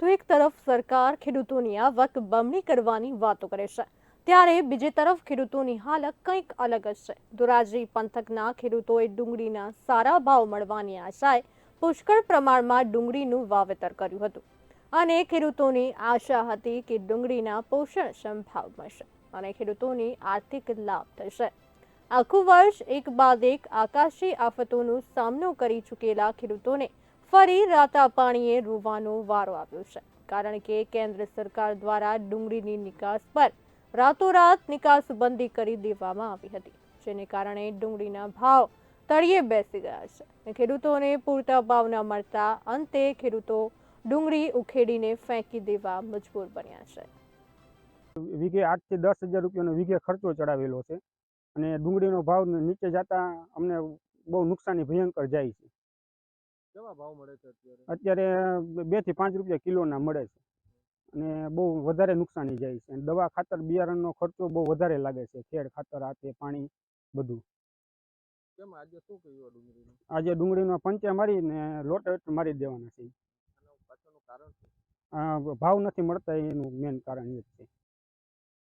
તો એક તરફ સરકાર ખેડૂતોની આવક બમણી કરવાની વાતો કરે છે, ત્યારે બીજી તરફ ખેડૂતોની હાલત કંઈક અલગ જ છે. ધોરાજી પંથકના ખેડૂતોએ ડુંગળીના સારા ભાવ મળવાની આશાએ પુષ્કળ પ્રમાણમાં ડુંગળીનું વાવેતર કર્યું હતું અને ખેડૂતોની આશા હતી કે ડુંગળીના પોષણક્ષમ ભાવ મળશે અને ખેડૂતોની આર્થિક લાભ થશે. આખું વર્ષ એક બાદ એક આકાશી આફતોનો સામનો કરી ચૂકેલા ખેડૂતોને ફરી રાતા પાણીએ રોવાનો વારો આવ્યો છે. કારણ કે કેન્દ્ર સરકાર દ્વારા ડુંગળીની નિકાસ પર રાતોરાત નિકાસ બંધી કરી દેવામાં આવી હતી, જેને કારણે ડુંગળીના ભાવ તળિયે બેસી ગયા છે ખેડૂતોને પૂરતા ભાવ ન મળતા અંતે ખેડૂતો ડુંગળી ઉખેડીને ફેંકી દેવા મજબૂર બન્યા છે. વીઘે આઠથી દસ હજાર રૂપિયાનો વીઘે ખર્ચો ચડાવેલો છે અને ડુંગળીનો ભાવ નીચે જતા અમને બહુ નુકસાની ભયંકર જાય છે. કેવા ભાવ મળે છે અત્યારે? અત્યારે બેથી પાંચ રૂપિયા કિલોના મળે છે. અને બહુ વધારે નુકસાની જાય છે. અને દવા ખાતર બિયારણનો ખર્ચો બહુ વધારે લાગે છે. ખેડ ખાતર આ તે પાણી બધું. કેમ આજે શું કહ્યું આ ડુંગળીનું? આજે ડુંગળીનો પંચે મારીને લોટ મારી દેવાના છે. કારણ ભાવ નથી મળતા એનું મેન કારણ એ જ છે.